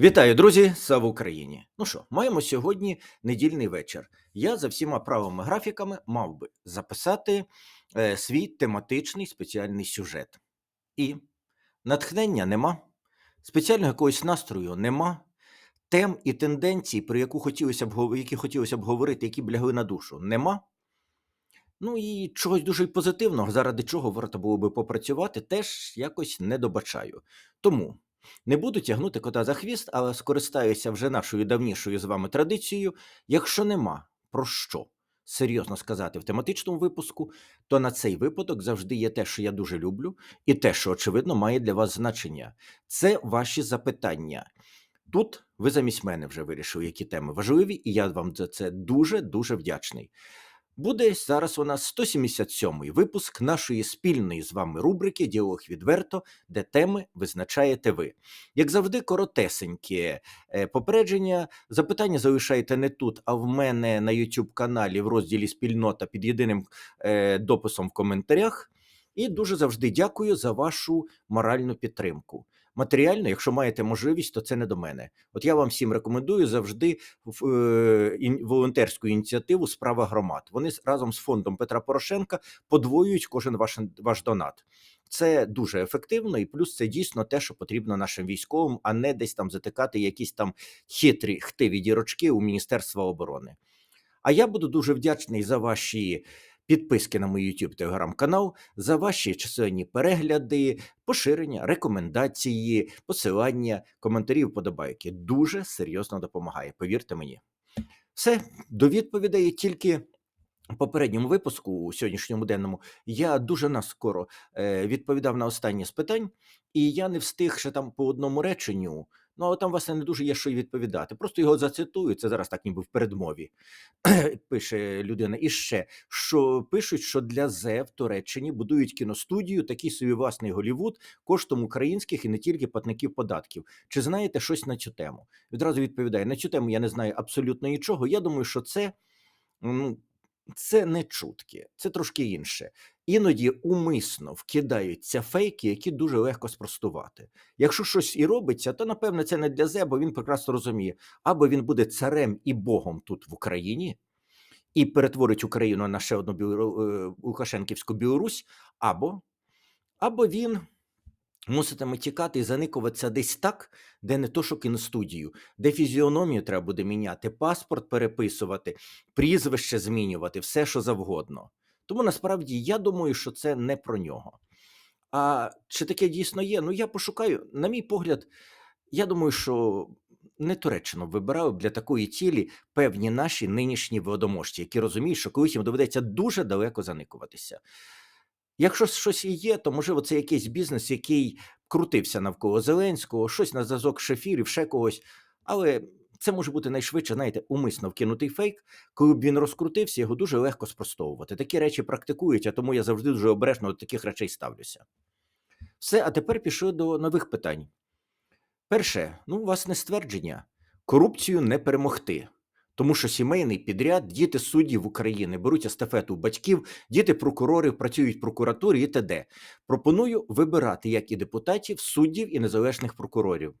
Вітаю, друзі! Слава Україні! Ну що, маємо сьогодні недільний вечір. Я за всіма правими графіками мав би записати е, свій тематичний спеціальний сюжет. І натхнення нема, спеціального якогось настрою нема, тем і тенденцій, про яку хотілося б, які хотілося б говорити, які б лягли на душу, нема. Ну і чогось дуже позитивного, заради чого варто було би попрацювати, теж якось не добачаю. Тому не буду тягнути кота за хвіст, але скористаюся вже нашою давнішою з вами традицією. Якщо нема про що серйозно сказати в тематичному випуску, то на цей випадок завжди є те, що я дуже люблю, і те, що очевидно має для вас значення. Це ваші запитання. Тут ви замість мене вже вирішили, які теми важливі, і я вам за це дуже дуже вдячний. Буде зараз у нас 177-й випуск нашої спільної з вами рубрики Діалог відверто, де теми визначаєте ви. Як завжди, коротесеньке е, попередження. Запитання залишайте не тут, а в мене на YouTube каналі в розділі Спільнота під єдиним е, дописом в коментарях. І дуже завжди дякую за вашу моральну підтримку. Матеріально, якщо маєте можливість, то це не до мене. От я вам всім рекомендую завжди в, е, волонтерську ініціативу Справа громад. Вони разом з фондом Петра Порошенка подвоюють кожен ваш, ваш донат. Це дуже ефективно, і плюс це дійсно те, що потрібно нашим військовим, а не десь там затикати якісь там хитрі хтиві дірочки у Міністерства оборони. А я буду дуже вдячний за ваші підписки на мій YouTube телеграм-канал, за ваші численні перегляди, поширення, рекомендації, посилання, коментарі, вподобайки. Дуже серйозно допомагає, повірте мені. Все, до відповідей тільки. Попередньому випуску, у сьогоднішньому денному, я дуже наскоро е, відповідав на останні з питань, і я не встиг ще там по одному реченню. Ну, але там, власне, не дуже є що й відповідати. Просто його зацитую. Це зараз так ніби в передмові. Пише людина. І ще що пишуть, що для ЗЕ в Туреччині будують кіностудію, такий собі власний Голівуд, коштом українських і не тільки платників податків. Чи знаєте щось на цю тему? Відразу відповідаю: на цю тему я не знаю абсолютно нічого. Я думаю, що це. м, це не чутки, це трошки інше. Іноді умисно вкидаються фейки, які дуже легко спростувати. Якщо щось і робиться, то напевне це не для зе, бо він прекрасно розуміє, або він буде царем і богом тут в Україні і перетворить Україну на ще одну е, Лукашенківську Білорусь, або, або він муситиме тікати і заникуватися десь так, де не то, що кіностудію, де фізіономію треба буде міняти, паспорт переписувати, прізвище змінювати, все що завгодно. Тому насправді я думаю, що це не про нього. А чи таке дійсно є? Ну я пошукаю, на мій погляд, я думаю, що не Туреччину вибирали б для такої цілі певні наші нинішні водоможці, які розуміють, що колись їм доведеться дуже далеко заникуватися. Якщо щось і є, то можливо це якийсь бізнес, який крутився навколо Зеленського, щось на зв'язок шефірів, ще когось. Але це може бути найшвидше, знаєте, умисно вкинутий фейк. Коли б він розкрутився, його дуже легко спростовувати. Такі речі практикують, а тому я завжди дуже обережно до таких речей ставлюся. Все, а тепер пішли до нових питань. Перше, ну, власне, ствердження: корупцію не перемогти. Тому що сімейний підряд, діти суддів України беруть естафету батьків, діти прокурорів працюють в прокуратурі і т.д. Пропоную вибирати як і депутатів, суддів і незалежних прокурорів.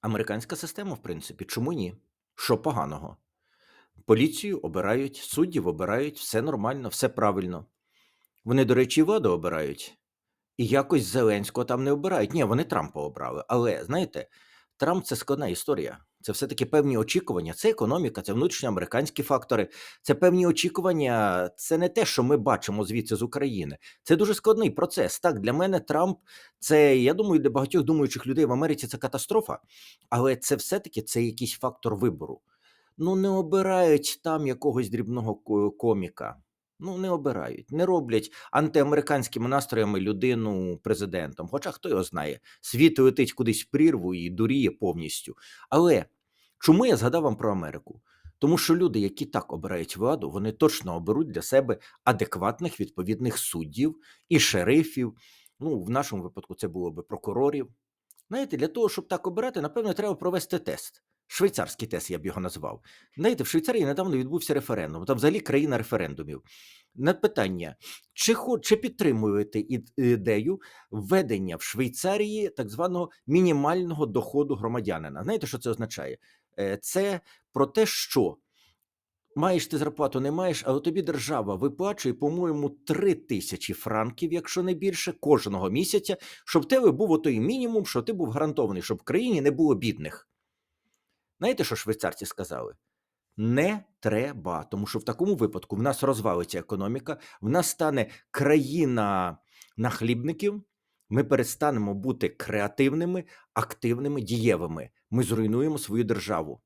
Американська система, в принципі, чому ні? Що поганого? Поліцію обирають, суддів обирають, все нормально, все правильно. Вони, до речі, владу обирають. І якось Зеленського там не обирають. Ні, вони Трампа обрали. Але знаєте, Трамп це складна історія. Це все-таки певні очікування. Це економіка, це внутрішньоамериканські фактори, це певні очікування. Це не те, що ми бачимо звідси з України. Це дуже складний процес. Так, для мене Трамп це, я думаю, для багатьох думаючих людей в Америці це катастрофа, але це все-таки це якийсь фактор вибору. Ну, не обирають там якогось дрібного коміка. Ну, не обирають, не роблять антиамериканськими настроями людину президентом. Хоча хто його знає, світ летить кудись в прірву і дуріє повністю. Але чому я згадав вам про Америку? Тому що люди, які так обирають владу, вони точно оберуть для себе адекватних відповідних суддів і шерифів. Ну, в нашому випадку це було би прокурорів. Знаєте, для того, щоб так обирати, напевно, треба провести тест. Швейцарський тест, я б його назвав. Знаєте, в Швейцарії недавно відбувся референдум. Там взагалі країна референдумів. На питання, чи, хо- чи підтримуєте ідею введення в Швейцарії так званого мінімального доходу громадянина? Знаєте, що це означає? Е, Це про те, що маєш ти зарплату, не маєш, але тобі держава виплачує, по-моєму, 3 тисячі франків, якщо не більше, кожного місяця, щоб в тебе був той мінімум, що ти був гарантований, щоб в країні не було бідних. Знаєте, що швейцарці сказали? Не треба, тому що в такому випадку в нас розвалиться економіка, в нас стане країна нахлібників, ми перестанемо бути креативними, активними, дієвими. Ми зруйнуємо свою державу.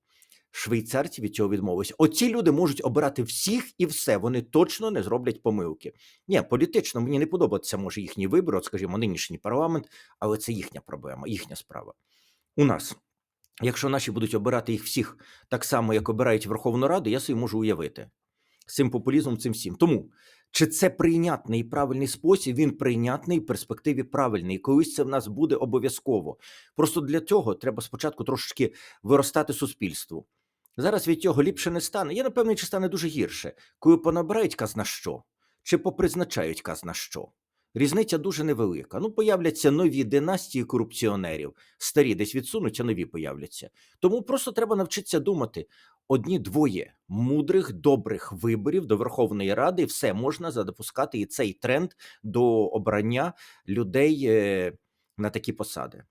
Швейцарці від цього відмовилися. Оці люди можуть обирати всіх і все. Вони точно не зроблять помилки. Ні, політично мені не подобається може їхній вибір, от, скажімо, нинішній парламент, але це їхня проблема, їхня справа. У нас Якщо наші будуть обирати їх всіх так само, як обирають Верховну Раду, я собі можу уявити цим популізмом, цим всім. Тому чи це прийнятний і правильний спосіб? Він прийнятний в перспективі правильний. І колись це в нас буде обов'язково. Просто для цього треба спочатку трошечки виростати суспільству. Зараз від цього ліпше не стане. Я напевно, чи стане дуже гірше, коли понабирають казна що, чи попризначають казна що. Різниця дуже невелика. Ну, появляться нові династії корупціонерів, старі десь відсунуться, нові появляться. Тому просто треба навчитися думати. Одні-двоє мудрих, добрих виборів до Верховної Ради, і все можна задопускати і цей тренд до обрання людей е, на такі посади.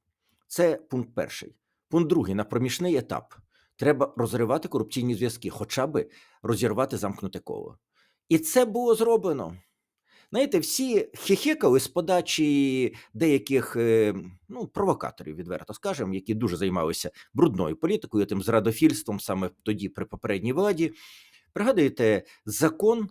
Це пункт перший. Пункт другий на проміжний етап. Треба розривати корупційні зв'язки, хоча би розірвати замкнуте коло. І це було зроблено. Знаєте, всі хихикали з подачі деяких е, ну, провокаторів, відверто скажемо, які дуже займалися брудною політикою, тим зрадофільством саме тоді при попередній владі. Пригадуєте закон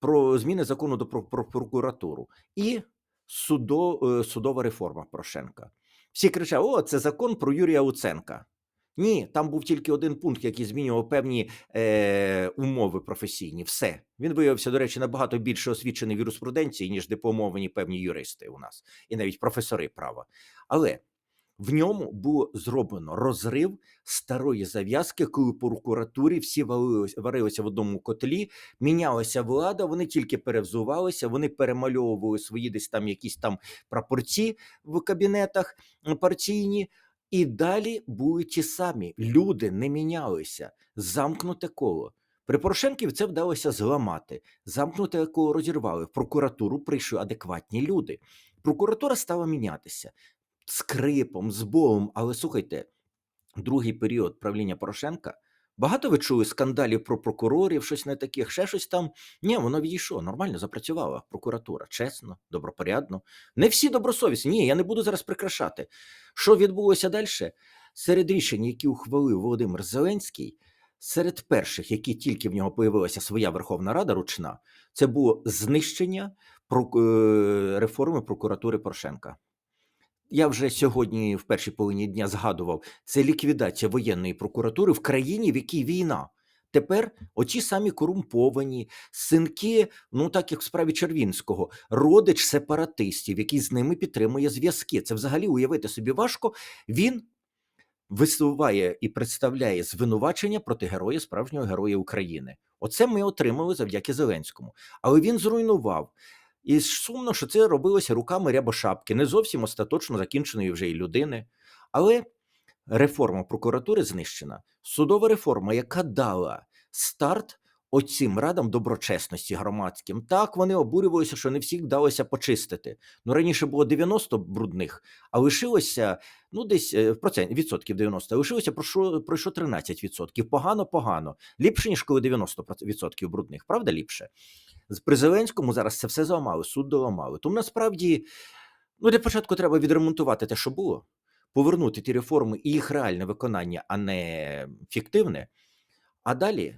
про зміни закону до про прокуратуру і судо, е, судова реформа Порошенка. Всі кричали: О, це закон про Юрія Луценка. Ні, там був тільки один пункт, який змінював певні е, умови професійні. Все. Він виявився, до речі, набагато більше освічений в юриспруденції, ніж дипломовані певні юристи у нас, і навіть професори права. Але в ньому було зроблено розрив старої зав'язки, коли у прокуратурі всі варилися, варилися в одному котлі, мінялася влада, вони тільки перевзувалися, вони перемальовували свої десь там якісь там прапорці в кабінетах партійні. І далі були ті самі. Люди не мінялися. Замкнуте коло. При Порошенків це вдалося зламати. Замкнуте коло розірвали. В прокуратуру прийшли адекватні люди. Прокуратура стала мінятися скрипом, з болем. Але слухайте, другий період правління Порошенка. Багато ви чули скандалів про прокурорів, щось не таких, ще щось там. Ні, воно відійшло, нормально запрацювала прокуратура, чесно, добропорядно. Не всі добросовісні. Ні, я не буду зараз прикрашати. Що відбулося далі? Серед рішень, які ухвалив Володимир Зеленський, серед перших, які тільки в нього появилася своя Верховна Рада ручна, це було знищення е, реформи прокуратури Порошенка. Я вже сьогодні в першій половині дня згадував, це ліквідація воєнної прокуратури в країні, в якій війна. Тепер оті самі корумповані синки, ну так як в справі Червінського, родич сепаратистів, який з ними підтримує зв'язки. Це взагалі уявити собі важко. Він висуває і представляє звинувачення проти героя, справжнього героя України. Оце ми отримали завдяки Зеленському. Але він зруйнував. І сумно, що це робилося руками Рябошапки, не зовсім остаточно закінченої вже і людини. Але реформа прокуратури знищена. Судова реформа, яка дала старт оцім радам доброчесності громадським. Так, вони обурювалися, що не всіх вдалося почистити. Ну раніше було 90 брудних, а лишилося ну десь е, процент відсотків 90, а лишилося пройшло, пройшло 13 відсотків. Погано, погано. Ліпше ніж коли 90 відсотків брудних. Правда, ліпше. З Зеленському зараз це все зламали, суд доламали. Тому насправді, ну для початку треба відремонтувати те, що було, повернути ті реформи і їх реальне виконання, а не фіктивне. А далі,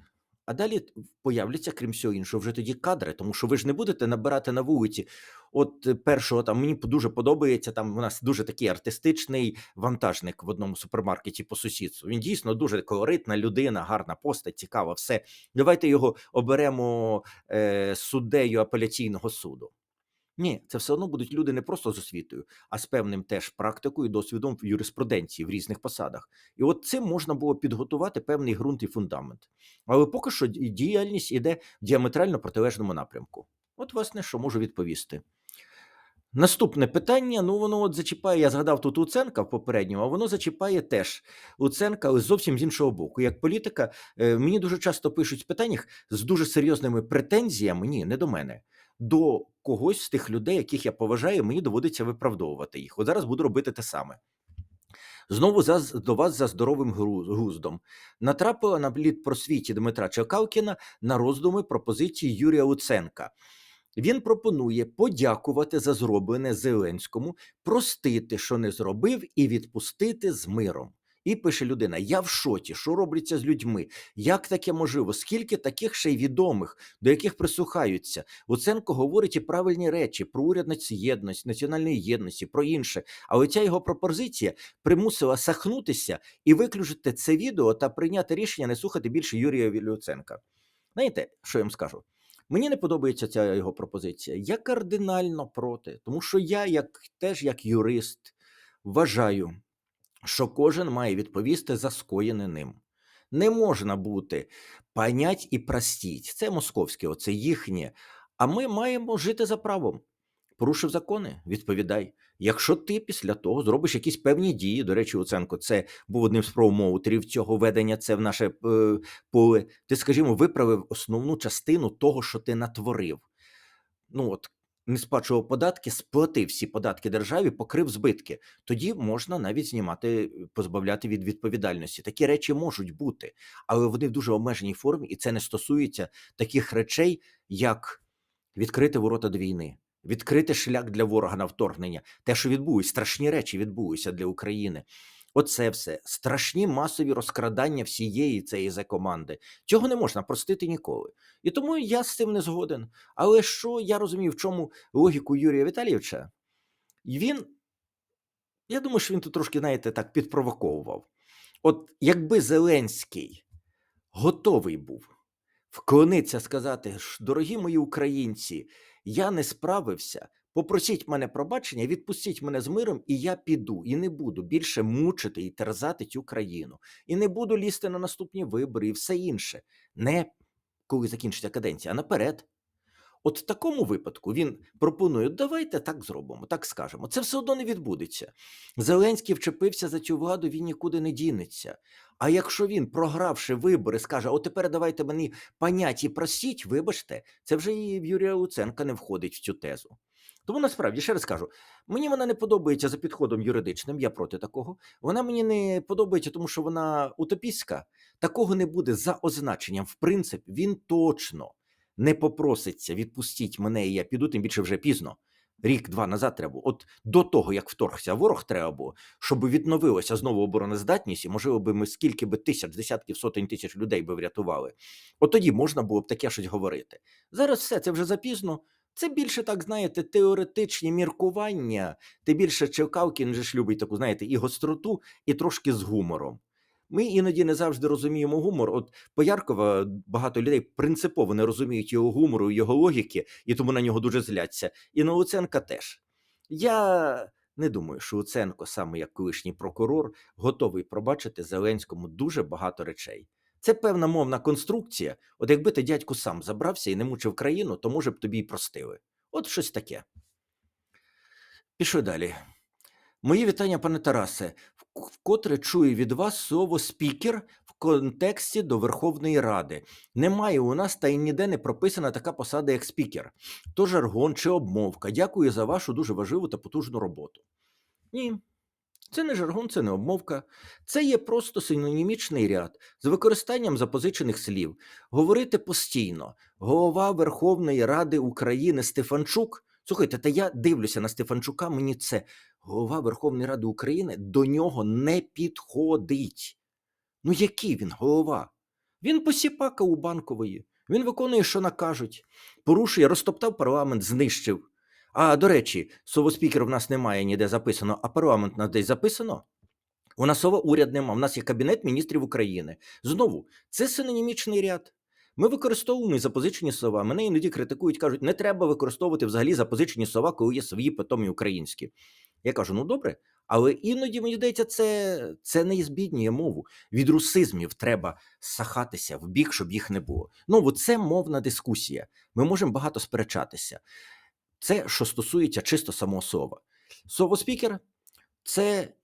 а далі появляться, крім всього іншого, вже тоді кадри, тому що ви ж не будете набирати на вулиці. От е, першого там мені дуже подобається. Там у нас дуже такий артистичний вантажник в одному супермаркеті по сусідству. Він дійсно дуже колоритна людина, гарна постать, цікава. Все. Давайте його оберемо е, суддею апеляційного суду. Ні, це все одно будуть люди не просто з освітою, а з певним теж практикою і досвідом в юриспруденції в різних посадах. І от цим можна було підготувати певний ґрунт і фундамент. Але поки що діяльність іде в діаметрально протилежному напрямку. От, власне, що можу відповісти. Наступне питання, ну воно от зачіпає, я згадав тут Луценка в попередньому, а воно зачіпає теж Луценка, але зовсім з іншого боку. Як політика, е, мені дуже часто пишуть в питаннях з дуже серйозними претензіями, ні, не до мене, до когось з тих людей, яких я поважаю, мені доводиться виправдовувати їх. От зараз буду робити те саме. Знову за, до вас за здоровим глуздом. Натрапила на плід просвіті Дмитра Чекалкіна на роздуми пропозиції Юрія Луценка. Він пропонує подякувати за зроблене Зеленському, простити, що не зробив, і відпустити з миром. І пише людина: Я в шоті, що робляться з людьми? Як таке можливо? Скільки таких ще й відомих, до яких прислухаються? Луценко говорить і правильні речі про уряд націєдності, національної єдності, про інше. Але ця його пропозиція примусила сахнутися і виключити це відео та прийняти рішення не слухати більше Юрія Луценка. Знаєте, що я вам скажу? Мені не подобається ця його пропозиція. Я кардинально проти, тому що я, як теж як юрист, вважаю, що кожен має відповісти за скоєне ним. Не можна бути понять і простіть. Це московське, оце їхнє. А ми маємо жити за правом. Порушив закони, відповідай. Якщо ти після того зробиш якісь певні дії, до речі, Луценко, це був одним з промоутерів цього ведення, це в наше е, поле. Ти, скажімо, виправив основну частину того, що ти натворив. Ну от не сплачував податки, сплатив всі податки державі, покрив збитки. Тоді можна навіть знімати, позбавляти від відповідальності. Такі речі можуть бути, але вони в дуже обмеженій формі, і це не стосується таких речей, як відкрити ворота до війни, відкрити шлях для ворога на вторгнення. Те, що відбулось, страшні речі відбулися для України. Оце все страшні масові розкрадання всієї цієї команди. Цього не можна простити ніколи. І тому я з цим не згоден. Але що я розумію, в чому логіку Юрія Віталійовича? Він, я думаю, що він тут трошки, знаєте, так підпровоковував. От якби Зеленський готовий був вклонитися, сказати, дорогі мої українці, я не справився. Попросіть мене пробачення, відпустіть мене з миром, і я піду, і не буду більше мучити і терзати цю країну. І не буду лізти на наступні вибори і все інше. Не коли закінчиться каденція, а наперед. От в такому випадку він пропонує: давайте так зробимо, так скажемо. Це все одно не відбудеться. Зеленський вчепився за цю владу, він нікуди не дінеться. А якщо він, програвши вибори, скаже: От тепер давайте мені понять і просіть, вибачте, це вже і Юрія Луценка не входить в цю тезу. Тому насправді ще раз кажу, мені вона не подобається за підходом юридичним, я проти такого. Вона мені не подобається, тому що вона утопістська. Такого не буде за означенням. В принципі, він точно не попроситься відпустіть мене, і я піду, тим більше вже пізно. Рік-два назад треба. От до того, як вторгся ворог, треба було, щоб відновилася знову обороноздатність, і можливо би ми скільки би тисяч, десятків, сотень тисяч людей би врятували. От тоді можна було б таке щось говорити. Зараз все це вже запізно. Це більше, так знаєте, теоретичні міркування. Ти більше Чевкавкін же ж любить таку, знаєте, і гостроту, і трошки з гумором. Ми іноді не завжди розуміємо гумор. От Пояркова багато людей принципово не розуміють його гумору, його логіки, і тому на нього дуже зляться. І на Луценка теж. Я не думаю, що Луценко, саме як колишній прокурор, готовий пробачити Зеленському дуже багато речей. Це певна мовна конструкція. От якби ти дядьку сам забрався і не мучив країну, то може б тобі й простили. От щось таке. Пішли далі. Мої вітання, пане Тарасе. Вкотре чую від вас слово спікер в контексті до Верховної Ради. Немає у нас та й ніде не прописана така посада, як спікер. То жаргон чи обмовка. Дякую за вашу дуже важливу та потужну роботу. Ні, це не жаргон, це не обмовка. Це є просто синонімічний ряд з використанням запозичених слів. Говорити постійно. Голова Верховної Ради України Стефанчук. Слухайте, та я дивлюся на Стефанчука, мені це голова Верховної Ради України до нього не підходить. Ну, який він голова? Він посіпака у банкової. Він виконує, що накажуть, порушує, розтоптав парламент, знищив. А до речі, слово спікер в нас немає ніде записано, а парламент у нас десь записано. У нас слово уряд нема, у нас є Кабінет міністрів України. Знову, це синонімічний ряд. Ми використовуємо запозичені слова. Мене іноді критикують, кажуть, не треба використовувати взагалі запозичені слова, коли є свої питомі українські. Я кажу: ну добре, але іноді мені здається, це, це не збіднює мову. Від русизмів треба сахатися в бік, щоб їх не було. Ну, це мовна дискусія. Ми можемо багато сперечатися. Це що стосується чисто самого слова. Слово спікер це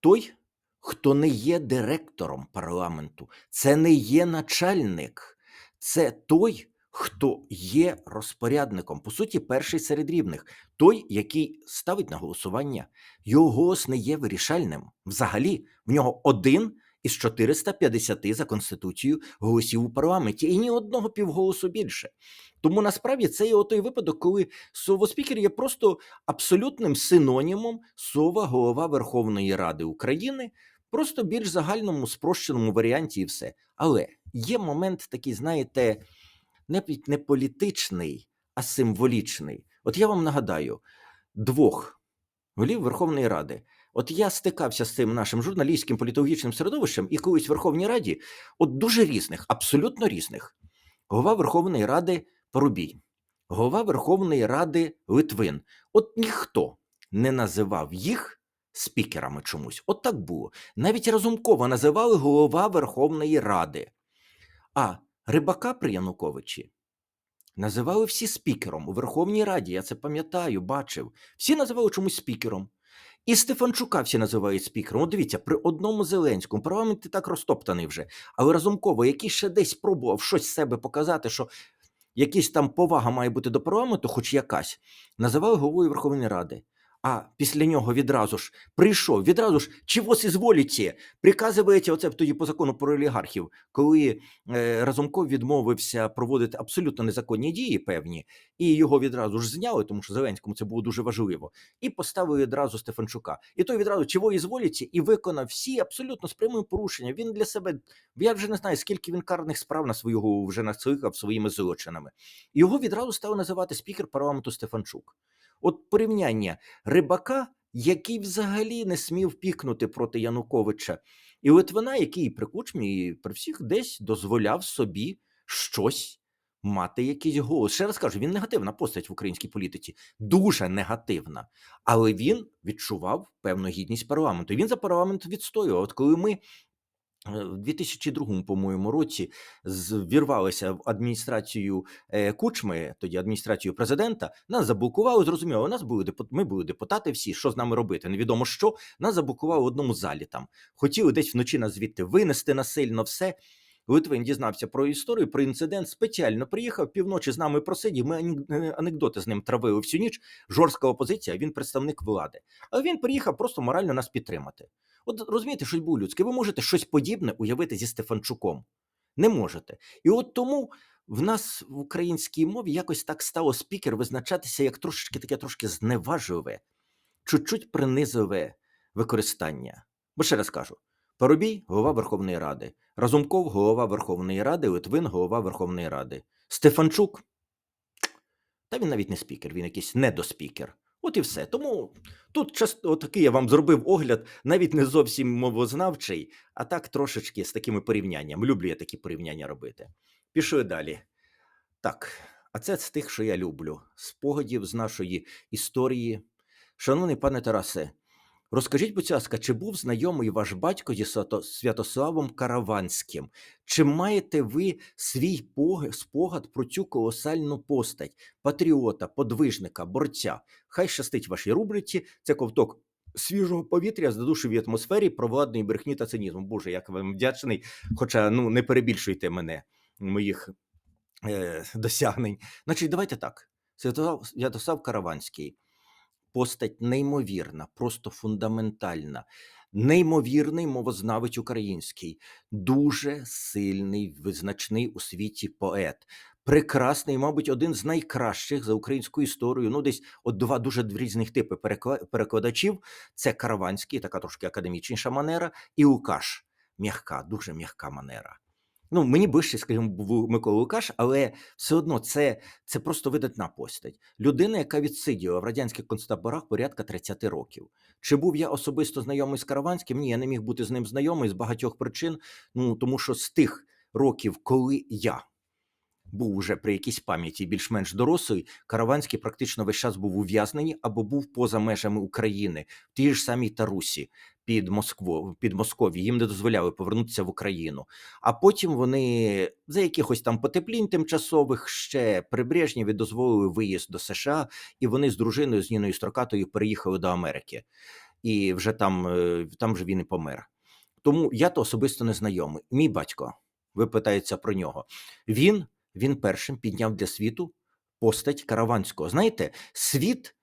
той, хто не є директором парламенту, це не є начальник, це той, хто є розпорядником. По суті, перший серед рівних, той, який ставить на голосування. Його голос не є вирішальним. Взагалі, в нього один із 450 за конституцією голосів у парламенті, і ні одного півголосу більше. Тому насправді це є той випадок, коли слово спікер є просто абсолютним синонімом слова голова Верховної Ради України, просто більш загальному спрощеному варіанті, і все. Але є момент такий, знаєте, не, не політичний, а символічний. От я вам нагадаю двох голів Верховної Ради. От я стикався з цим нашим журналістським політологічним середовищем, і колись в Верховній Раді, от дуже різних, абсолютно різних. Голова Верховної Ради Порубій, голова Верховної Ради Литвин. От ніхто не називав їх спікерами чомусь. От так було. Навіть Разумкова називали голова Верховної Ради. А Рибака при Януковичі називали всі спікером у Верховній Раді. Я це пам'ятаю, бачив. Всі називали чомусь спікером. І Стефанчука всі називають спікером. От дивіться, при одному Зеленському парламент і так розтоптаний вже. Але Разумково, який ще десь пробував щось себе показати, що якась там повага має бути до парламенту, хоч якась, називали головою Верховної Ради. А після нього відразу ж прийшов, відразу ж чого ізволіте, приказуєте, оце тоді по закону про олігархів, коли е, Разумков відмовився проводити абсолютно незаконні дії певні, і його відразу ж зняли, тому що Зеленському це було дуже важливо, і поставили відразу Стефанчука. І той відразу чого ізволіте, і виконав всі абсолютно з прямим порушенням. Він для себе, я вже не знаю, скільки він карних справ на свою вже накликав своїми злочинами. Його відразу стали називати спікер парламенту Стефанчук. От порівняння рибака, який взагалі не смів пікнути проти Януковича, і Литвина, який при кучмі і при всіх десь дозволяв собі щось мати якийсь голос. Ще раз кажу, він негативна постать в українській політиці, дуже негативна. Але він відчував певну гідність парламенту. Він за парламент відстоював. От коли ми. Е, В 2002, по-моєму, році звірвалися вірвалися в адміністрацію е, Кучми, тоді адміністрацію президента, нас заблокували. Зрозуміло, у нас були ми були депутати всі. Що з нами робити? Невідомо що. Нас заблокували в одному залі. Там хотіли десь вночі нас звідти винести насильно все. Литвин дізнався про історію, про інцидент. Спеціально приїхав півночі з нами просидів. Ми е, анекдоти з ним травили всю ніч. Жорстка опозиція. Він представник влади. Але він приїхав просто морально нас підтримати. От розумієте, щось було людське. Ви можете щось подібне уявити зі Стефанчуком. Не можете. І от тому в нас в українській мові якось так стало спікер визначатися як трошечки таке трошки зневажливе, чуть-чуть принизливе використання. Бо ще раз кажу: Парубій голова Верховної Ради, Разумков голова Верховної Ради, Литвин голова Верховної Ради. Стефанчук. Та він навіть не спікер, він якийсь недоспікер. От і все. Тому тут часто такий я вам зробив огляд, навіть не зовсім мовознавчий, а так трошечки з такими порівняннями. Люблю я такі порівняння робити. Пішли далі. Так, а це з тих, що я люблю. Спогадів з нашої історії. Шановний пане Тарасе, розкажіть, будь ласка, чи був знайомий ваш батько зі Святославом Караванським? Чи маєте ви свій спогад про цю колосальну постать, патріота, подвижника, борця? Хай щастить вашій рубриці. Це ковток свіжого повітря з душевій атмосфері провладної брехні та цинізму. Боже, як вам вдячний. Хоча ну не перебільшуйте мене моїх е, досягнень. Значить, давайте так. Святослав Караванський постать неймовірна, просто фундаментальна, неймовірний мовознавець український, дуже сильний, визначний у світі поет. Прекрасний, мабуть, один з найкращих за українську історію. Ну, десь от два дуже різних типи перекладачів: це Караванський, така трошки академічніша манера, і Лукаш. М'яка, дуже м'яка манера. Ну, мені ближче, скажімо, був Микола Лукаш, але все одно це, це просто видатна постать. Людина, яка відсиділа в радянських концтаборах порядка 30 років. Чи був я особисто знайомий з Караванським? Ні, я не міг бути з ним знайомий з багатьох причин. Ну тому що з тих років, коли я був уже при якійсь пам'яті більш-менш дорослий, Караванський практично весь час був ув'язнений або був поза межами України в тій ж самій Тарусі під Москву, під Москові. Їм не дозволяли повернутися в Україну. А потім вони за якихось там потеплінь тимчасових ще при Брежнєві дозволили виїзд до США, і вони з дружиною з Ніною Строкатою переїхали до Америки. І вже там, е, там же він і помер. Тому я то особисто не знайомий. Мій батько, ви питаєте про нього. Він, він першим підняв для світу постать Караванського. Знаєте, світ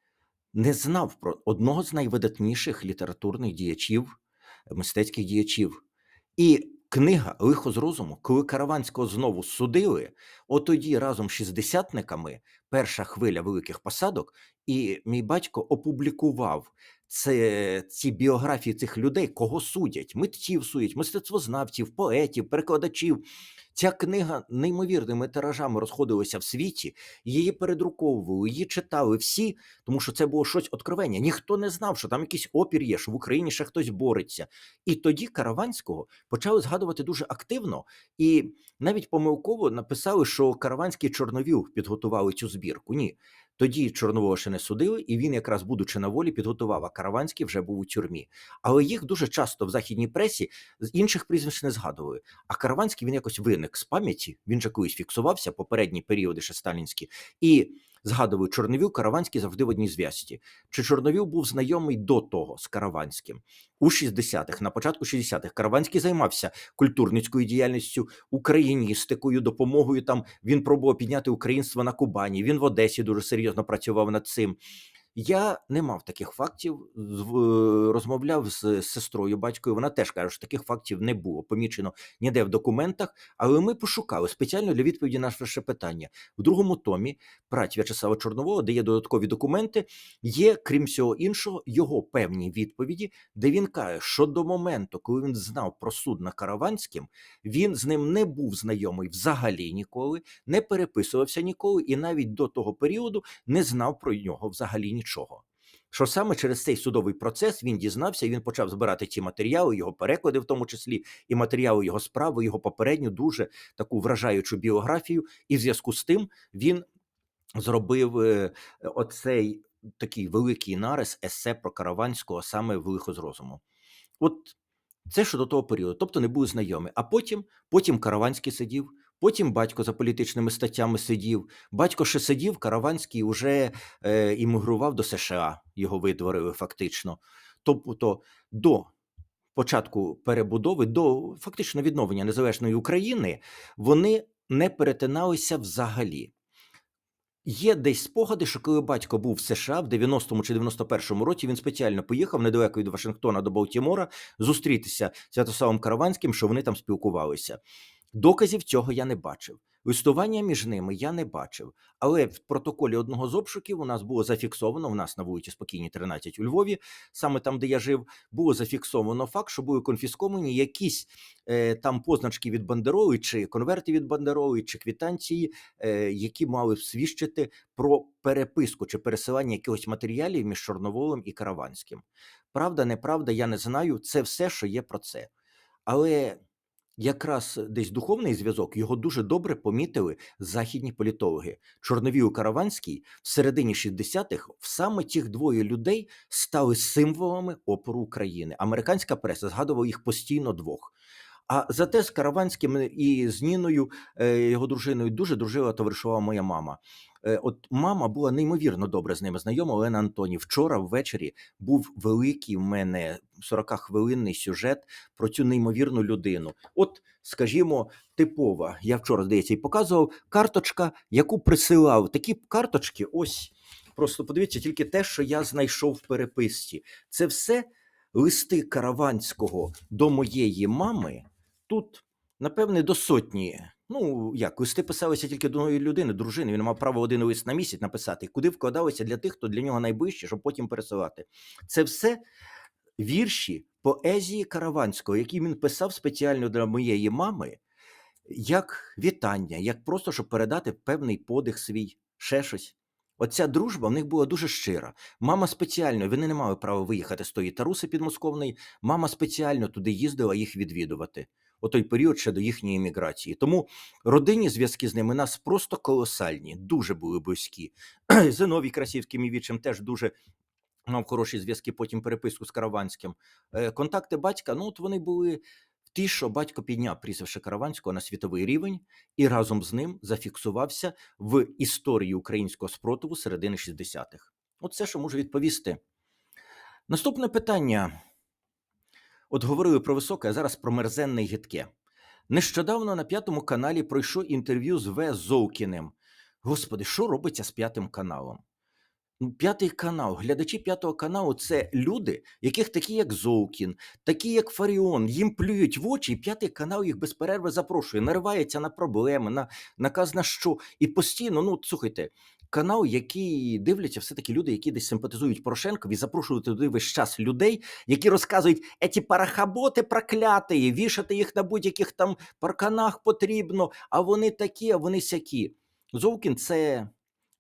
не знав про одного з найвидатніших літературних діячів, мистецьких діячів. І книга Лихо з розуму, коли Караванського знову судили, отоді разом з шістдесятниками перша хвиля великих посадок, і мій батько опублікував це, ці біографії цих людей, кого судять, митців судять, мистецтвознавців, поетів, перекладачів. Ця книга неймовірними тиражами розходилася в світі, її передруковували, її читали всі, тому що це було щось откровення. Ніхто не знав, що там якийсь опір є, що в Україні ще хтось бореться. І тоді Караванського почали згадувати дуже активно, і навіть помилково написали, що Караванський Чорновіл підготували цю збірку. Ні. Тоді Чорнового ще не судили, і він, якраз будучи на волі, підготував, а Караванський вже був у тюрмі. Але їх дуже часто в західній пресі з інших прізвищ не згадували. А Караванський він якось виник з пам'яті. Він же колись фіксувався попередні періоди ще сталінські, і згадували Чорновіл, Караванський завжди в одній зв'язці. Чи Чорновіл був знайомий до того з Караванським у 60-х, на початку 60-х Караванський займався культурницькою діяльністю, україністикою, допомогою. Там він пробував підняти українство на Кубані. Він в Одесі дуже серйозно працював над цим. Я не мав таких фактів. Розмовляв з сестрою батькою. Вона теж каже, що таких фактів не було помічено ніде в документах. Але ми пошукали спеціально для відповіді на наше питання в другому томі праць В'ячеслава Чорнового, де є додаткові документи. Є, крім всього іншого, його певні відповіді, де він каже, що до моменту, коли він знав про суд на Караванським, він з ним не був знайомий взагалі ніколи, не переписувався ніколи, і навіть до того періоду не знав про нього взагалі нічого. Що саме через цей судовий процес він дізнався, і він почав збирати ці матеріали, його переклади, в тому числі, і матеріали його справи, його попередню дуже таку вражаючу біографію. І в зв'язку з тим він зробив е, оцей такий великий нарис есе про Караванського саме в лихо з розуму. От це що до того періоду, тобто не були знайомі. А потім, потім Караванський сидів, потім батько за політичними статтями сидів. Батько ще сидів, Караванський вже е, іммігрував до США, його видворили фактично. Тобто до початку перебудови, до фактично відновлення незалежної України, вони не перетиналися взагалі. Є десь спогади, що коли батько був в США в 90-му чи 91-му році, він спеціально поїхав недалеко від Вашингтона до Балтімора зустрітися з Святославом Караванським, що вони там спілкувалися. Доказів цього я не бачив. Листування між ними я не бачив. Але в протоколі одного з обшуків у нас було зафіксовано, у нас на вулиці Спокійній 13 у Львові, саме там, де я жив, було зафіксовано факт, що були конфісковані якісь е, там позначки від бандероли, чи конверти від бандероли, чи квитанції, е, які мали свідчити про переписку чи пересилання якихось матеріалів між Чорноволом і Караванським. Правда, неправда, я не знаю. Це все, що є про це. Але якраз десь духовний зв'язок його дуже добре помітили західні політологи. Чорновіл Караванський в середині 60-х саме тих двоє людей стали символами опору України. Американська преса згадувала їх постійно двох. А зате з Караванським і з Ніною, е, його дружиною, дуже дружила товаришувала моя мама. Е, От мама була неймовірно добре з ними знайома. Олена Антоні. Вчора ввечері був великий в мене 40-хвилинний сюжет про цю неймовірну людину. От, скажімо, типова. Я вчора, здається, і показував карточка, яку присилав. Такі карточки, ось. Просто подивіться, тільки те, що я знайшов в переписці. Це все листи Караванського до моєї мами. Тут, напевне, до сотні. Ну, як, листи писалися тільки до людини, дружини. Він мав право один лист на місяць написати, куди вкладалися для тих, хто для нього найближче, щоб потім пересилати. Це все вірші поезії Караванського, які він писав спеціально для моєї мами, як вітання, як просто щоб передати певний подих свій, ще щось. Оця дружба в них була дуже щира. Мама спеціально, вони не мали права виїхати з тої таруси підмосковної. Мама спеціально туди їздила їх відвідувати. Отой період ще до їхньої еміграції. Тому родинні зв'язки з ними нас просто колосальні, дуже були близькі. Зиновій Красівський, мій відчим, теж дуже мав хороші зв'язки, потім переписку з Караванським. Е, Контакти батька, ну от вони були ті, що батько підняв прізвище Караванського на світовий рівень і разом з ним зафіксувався в історії українського спротиву середини 60-х. От це, що можу відповісти. Наступне питання. От говорили про високе, а зараз про мерзенне і гидке. Нещодавно на п'ятому каналі пройшов інтерв'ю з В. Зовкіним. Господи, що робиться з п'ятим каналом? Ну, П'ятий канал, глядачі п'ятого каналу це люди, яких такі, як Зовкін, такі, як Фаріон, їм плюють в очі, і п'ятий канал їх без перерви запрошує, наривається на проблеми, на наказ на що. І постійно, ну слухайте, канал, який дивляться, все-таки люди, які десь симпатизують Порошенкові, запрошують туди весь час людей, які розказують, еті парахаботи прокляті, вішати їх на будь-яких там парканах потрібно, а вони такі, а вони сякі. Зовкін це.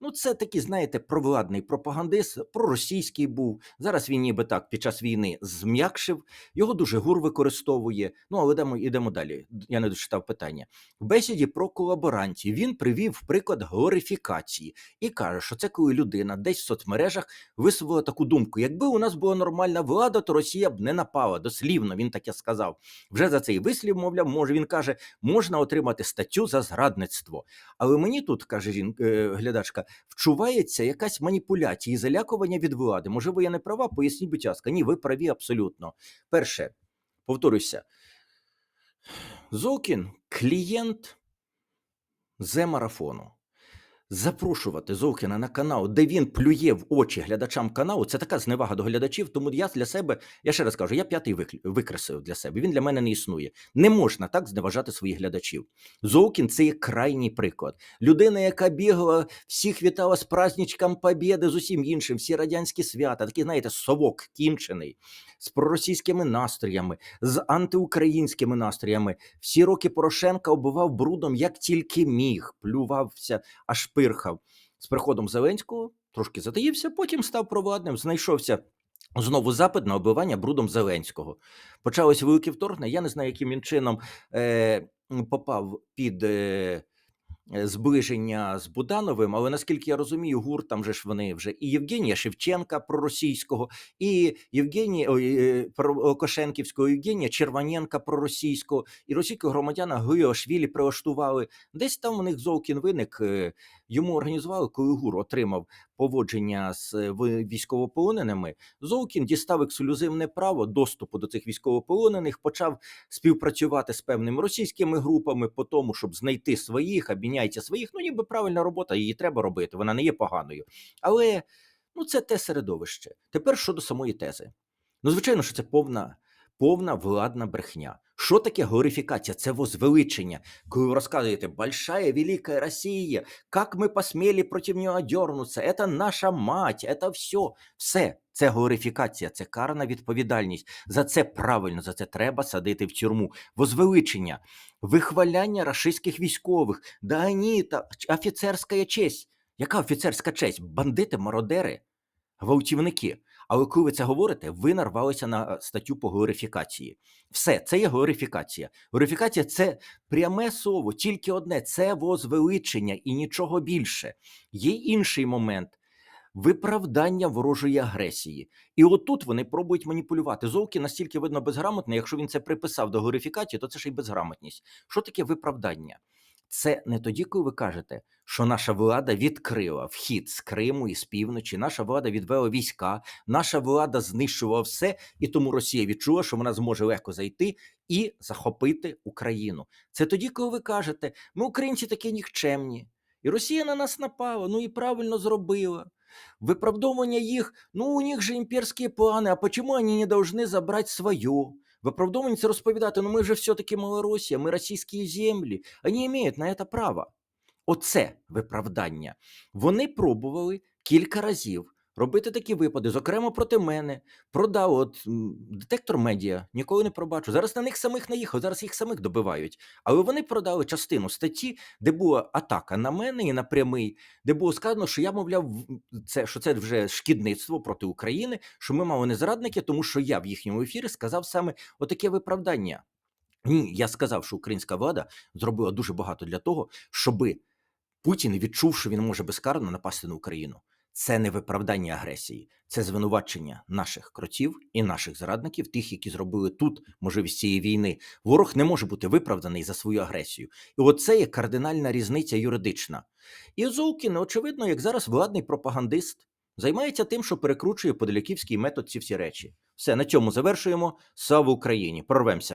Ну, це такий, знаєте, провладний пропагандист, проросійський був. Зараз він ніби так під час війни зм'якшив, його дуже гур використовує. Ну, але йдемо, йдемо далі. Я не дочитав питання. В бесіді про колаборантів він привів приклад глорифікації і каже, що це коли людина десь в соцмережах висловила таку думку: якби у нас була нормальна влада, то Росія б не напала. Дослівно він таке сказав. Вже за цей вислів, мовляв, може він каже, можна отримати статтю за зрадництво. Але мені тут каже жін, е, глядачка, вчувається якась маніпуляція і залякування від влади. Можливо, я не права, поясніть, будь ласка. Ні, ви праві абсолютно. Перше, повторюся, Зокін клієнт Зе-марафону. Запрошувати Зовкіна на канал, де він плює в очі глядачам каналу, це така зневага до глядачів. Тому я для себе, я ще раз кажу, я п'ятий викреслив для себе. Він для мене не існує. Не можна так зневажати своїх глядачів. Зовкін це є крайній приклад. Людина, яка бігала, всіх вітала з праздничком Побєди, з усім іншим, всі радянські свята, такий, знаєте, совок кінчений, з проросійськими настроями, з антиукраїнськими настроями. Всі роки Порошенка оббивав брудом як тільки міг, плювався, аж пирхав. З приходом Зеленського трошки затаївся, потім став провладним, знайшовся. Знову запит на оббивання брудом Зеленського. Почалось велике вторгнення. Я не знаю, яким він чином е, попав під е, зближення з Будановим, але наскільки я розумію, гур там же ж вони вже і Євгенія Шевченка проросійського, і Євгенія е, Лукашенківського, Євгенія Червоненка проросійського, і російського громадяна Гуйошвілі прилаштували. Десь там у них Зовкін виник. Йому організували, коли ГУР отримав поводження з е, військовополоненими. Зовкін дістав ексклюзивне право доступу до цих військовополонених, почав співпрацювати з певними російськими групами по тому, щоб знайти своїх, обміняйте своїх. Ну, ніби правильна робота, її треба робити. Вона не є поганою. Але ну, це те середовище. Тепер щодо самої тези. Ну, звичайно, що це повна, повна владна брехня. Що таке глорифікація? Це возвеличення. Коли ви розказуєте «Большая велика Росія, як ми посміли проти нього дернутися, це наша мать, це все. Все, це глорифікація, це карна відповідальність. За це правильно, за це треба садити в тюрму. Возвеличення, вихваляння рашистських військових. Да ні, та офіцерська честь. Яка офіцерська честь? Бандити, мародери, гвалтівники. Але коли ви це говорите, ви нарвалися на е, статтю по глорифікації. Все, це є глорифікація. Глорифікація це пряме слово, тільки одне це возвеличення і нічого більше. Є інший момент. Виправдання ворожої агресії, і отут вони пробують маніпулювати. Зовки настільки видно безграмотний. Якщо він це приписав до глорифікації, то це ж і безграмотність. Що таке виправдання? Це не тоді, коли ви кажете, що наша влада відкрила вхід з Криму і з півночі, наша влада відвела війська, наша влада знищувала все, і тому Росія відчула, що вона зможе легко зайти і захопити Україну. Це тоді, коли ви кажете, ми українці такі нікчемні, і Росія на нас напала, ну і правильно зробила. Виправдовування їх, ну у них же імперські плани, а почему вони не должны забрати своє? Виправдовування це розповідати, ну ми же все-таки Малоросія, ми російські землі, вони мають на це право. Оце виправдання. Вони пробували кілька разів робити такі випади, зокрема проти мене. Продав от детектор медіа, ніколи не пробачу. Зараз на них самих наїхав, зараз їх самих добивають. Але вони продали частину статті, де була атака на мене і на прямий, де було сказано, що я, мовляв, це що це вже шкідництво проти України, що ми мали не зрадники, тому що я в їхньому ефірі сказав саме отаке виправдання. Ні, я сказав, що українська влада зробила дуже багато для того, щоби Путін відчув, що він може безкарно напасти на Україну. Це не виправдання агресії, це звинувачення наших кротів і наших зрадників, тих, які зробили тут можливість цієї війни. Ворог не може бути виправданий за свою агресію. І оце є кардинальна різниця юридична. І Золкін, очевидно, як зараз владний пропагандист, займається тим, що перекручує подляківський метод ці всі речі. Все, на цьому завершуємо. Слава Україні! Прорвемося!